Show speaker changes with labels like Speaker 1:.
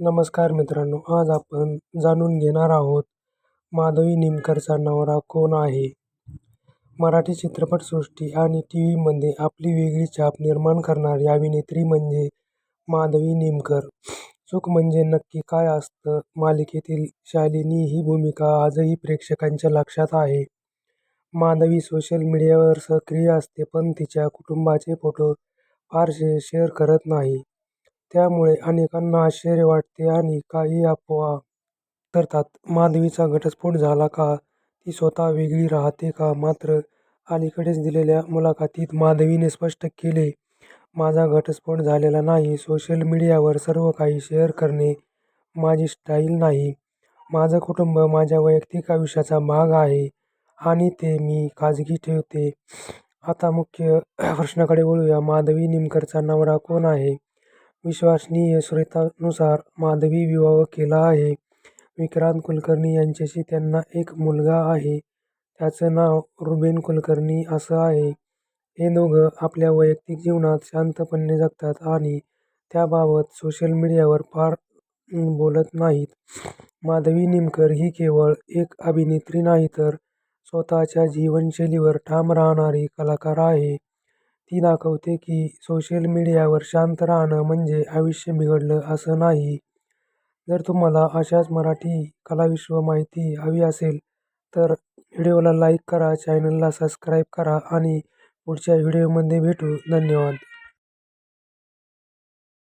Speaker 1: नमस्कार मित्रांनो आज आपण जाणून घेणार आहोत माधवी निमकरचा नवरा कोण आहे? मराठी चित्रपटसृष्टी आणि टी व्हीमध्ये आपली वेगळी छाप निर्माण करणारी अभिनेत्री म्हणजे माधवी निमकर. चूक म्हणजे नक्की काय असतं? मालिकेतील शालिनी ही भूमिका आजही प्रेक्षकांच्या लक्षात आहे. माधवी सोशल मीडियावर सक्रिय असते पण तिच्या कुटुंबाचे फोटो फारसे शेअर करत नाही. त्यामुळे अनेकांना आश्चर्य वाटते आणि काही अफवा पसरतात. माधवीचा घटस्फोट झाला का? ती स्वतः वेगळी राहते का? मात्र अलीकडेच दिलेल्या मुलाखतीत माधवीने स्पष्ट केले, माझा घटस्फोट झालेला नाही. सोशल मीडियावर सर्व काही शेअर करणे माझी स्टाईल नाही. माझं कुटुंब माझ्या वैयक्तिक आयुष्याचा भाग आहे आणि ते मी खाजगी ठेवते. आता मुख्य प्रश्नाकडे वळूया. माधवी निमकरचा नवरा कोण आहे? विश्वसनीय स्रोतांनुसार माधवी विवाह केला आहे विक्रांत कुलकर्णी यांच्याशी. त्यांना एक मुलगा आहे. त्याचं नाव रुबेन कुलकर्णी असं आहे. हे दोघं आपल्या वैयक्तिक जीवनात शांतपणे जगतात आणि त्याबाबत सोशल मीडियावर फार बोलत नाहीत. माधवी निमकर ही केवळ एक अभिनेत्री नाही तर स्वतःच्या जीवनशैलीवर ठाम राहणारी कलाकार आहे. ती दाखवते की सोशल मीडियावर शांत राहणं म्हणजे आयुष्य बिघडलं असं नाही. जर तुम्हाला अशाच मराठी कलाविश्व माहिती हवी असेल तर व्हिडिओला लाईक करा, चॅनलला सबस्क्राईब करा आणि पुढच्या व्हिडिओमध्ये भेटू. धन्यवाद.